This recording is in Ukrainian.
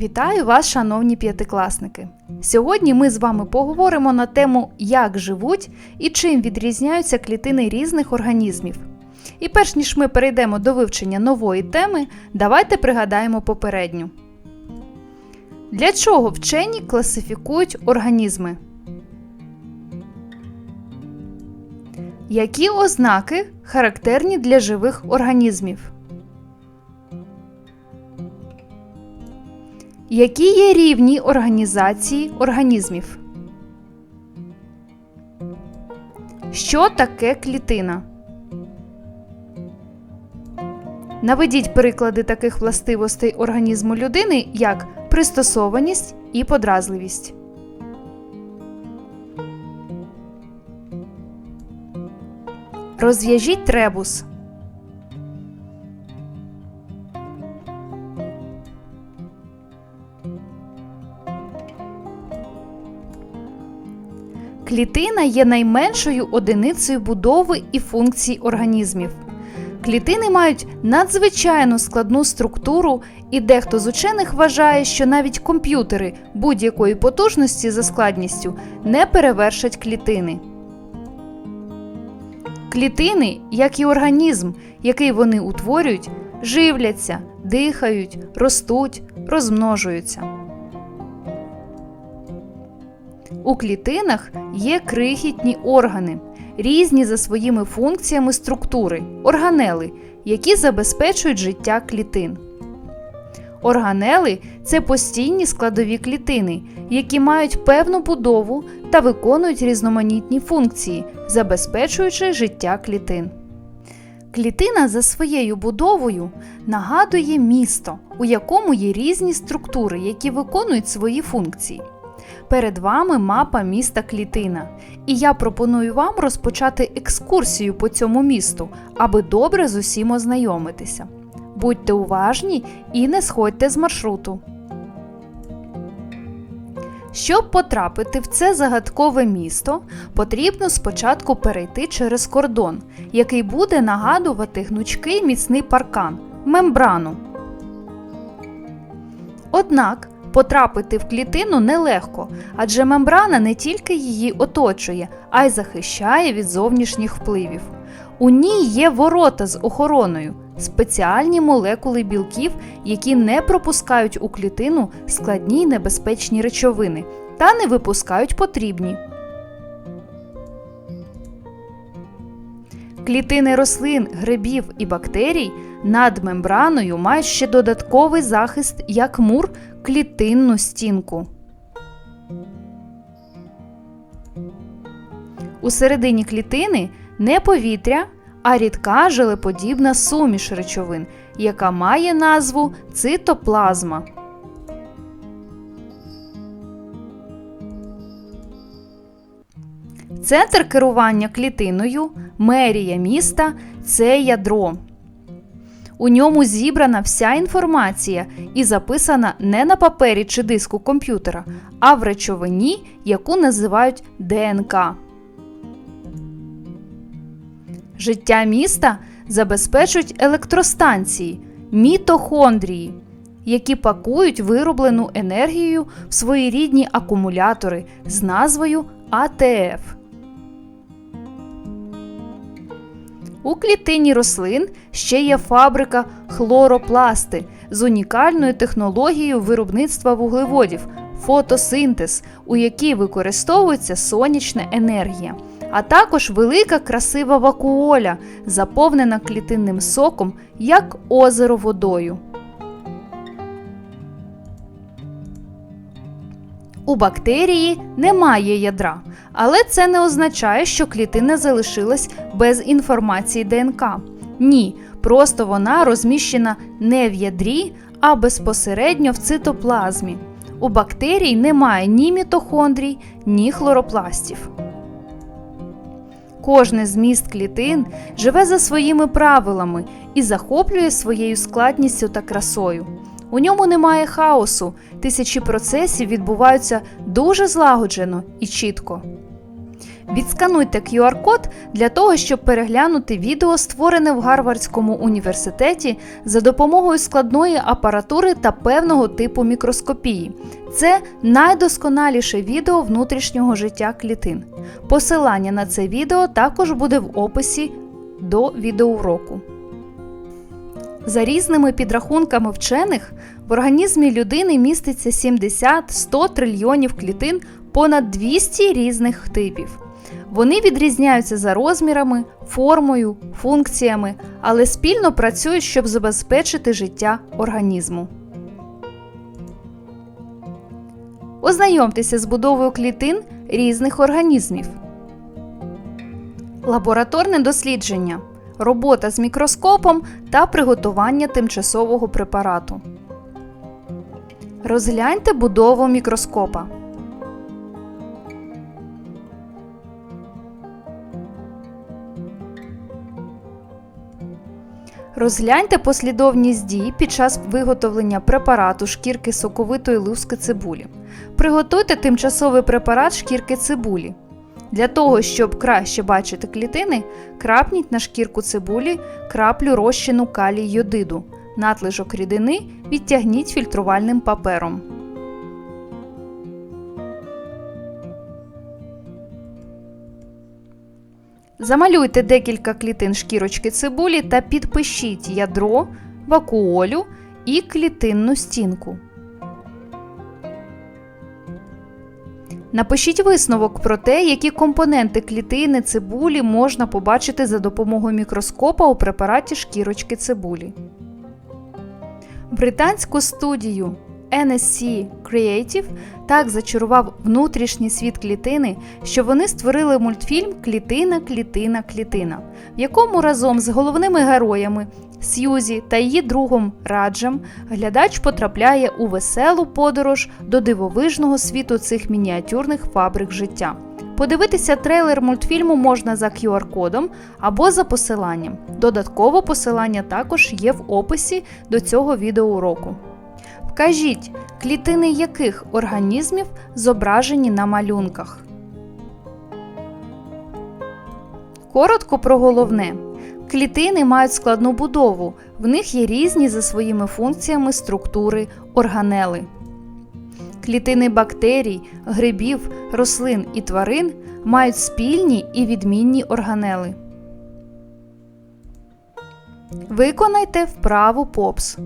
Вітаю вас, шановні п'ятикласники! Сьогодні ми з вами поговоримо на тему, як живуть і чим відрізняються клітини різних організмів. І перш ніж ми перейдемо до вивчення нової теми, давайте пригадаємо попередню. Для чого вчені класифікують організми? Які ознаки характерні для живих організмів? Які є рівні організації організмів? Що таке клітина? Наведіть приклади таких властивостей організму людини, як пристосованість і подразливість. Розв'яжіть требус. Клітина є найменшою одиницею будови і функцій організмів. Клітини мають надзвичайно складну структуру, і дехто з учених вважає, що навіть комп'ютери будь-якої потужності за складністю не перевершать клітини. Клітини, як і організм, який вони утворюють, живляться, дихають, ростуть, розмножуються. У клітинах є крихітні органи, різні за своїми функціями структури, органели, які забезпечують життя клітин. Органели це постійні складові клітини, які мають певну будову та виконують різноманітні функції, забезпечуючи життя клітин. Клітина за своєю будовою нагадує місто, у якому є різні структури, які виконують свої функції. Перед вами мапа міста Клітина, і я пропоную вам розпочати екскурсію по цьому місту, аби добре з усім ознайомитися. Будьте уважні і не сходьте з маршруту. Щоб потрапити в це загадкове місто, потрібно спочатку перейти через кордон, який буде нагадувати гнучкий міцний паркан мембрану. Однак Потрапити в клітину нелегко, адже мембрана не тільки її оточує, а й захищає від зовнішніх впливів. У ній є ворота з охороною, спеціальні молекули білків, які не пропускають у клітину складні й небезпечні речовини та не випускають потрібні. Клітини рослин, грибів і бактерій над мембраною мають ще додатковий захист як мур клітинну стінку. У середині клітини не повітря, а рідка желеподібна суміш речовин, яка має назву цитоплазма. Центр керування клітиною, мерія міста це ядро. У ньому зібрана вся інформація і записана не на папері чи диску комп'ютера, а в речовині, яку називають ДНК. Життя міста забезпечують електростанції, мітохондрії, які пакують вироблену енергію в свої рідні акумулятори з назвою АТФ. У клітині рослин ще є фабрика хлоропласти з унікальною технологією виробництва вуглеводів фотосинтез, у якій використовується сонячна енергія, а також велика красива вакуоля, заповнена клітинним соком як озеро водою. У бактерії немає ядра, але це не означає, що клітина залишилась без інформації ДНК. Ні, просто вона розміщена не в ядрі, а безпосередньо в цитоплазмі. У бактерій немає ні мітохондрій, ні хлоропластів. Кожне з міст клітин живе за своїми правилами і захоплює своєю складністю та красою. У ньому немає хаосу, тисячі процесів відбуваються дуже злагоджено і чітко. Відскануйте QR-код для того, щоб переглянути відео, створене в Гарвардському університеті за допомогою складної апаратури та певного типу мікроскопії. Це найдосконаліше відео внутрішнього життя клітин. Посилання на це відео також буде в описі до відеоуроку. За різними підрахунками вчених, в організмі людини міститься 70-100 трильйонів клітин понад 200 різних типів. Вони відрізняються за розмірами, формою, функціями, але спільно працюють, щоб забезпечити життя організму. Ознайомтеся з будовою клітин різних організмів. Лабораторне дослідження, робота з мікроскопом та приготування тимчасового препарату. Розгляньте будову мікроскопа. Розгляньте послідовність дій під час виготовлення препарату шкірки соковитої луски цибулі. Приготуйте тимчасовий препарат шкірки цибулі. Для того, щоб краще бачити клітини, крапніть на шкірку цибулі краплю розчину калій йодиду. Надлишок рідини відтягніть фільтрувальним папером. Замалюйте декілька клітин шкірочки цибулі та підпишіть ядро, вакуолю і клітинну стінку. Напишіть висновок про те, які компоненти клітини цибулі можна побачити за допомогою мікроскопа у препараті шкірочки цибулі. Британську студію NSC Creative так зачарував внутрішній світ клітини, що вони створили мультфільм Клітина, клітина, клітина, в якому разом з головними героями Сьюзі та її другом Раджем глядач потрапляє у веселу подорож до дивовижного світу цих мініатюрних фабрик життя. Подивитися трейлер мультфільму можна за QR-кодом або за посиланням. Додатково посилання також є в описі до цього відеоуроку. Вкажіть, клітини яких організмів зображені на малюнках. Коротко про головне. Клітини мають складну будову, в них є різні за своїми функціями структури органели. Клітини бактерій, грибів, рослин і тварин мають спільні і відмінні органели. Виконайте вправу ПОПС.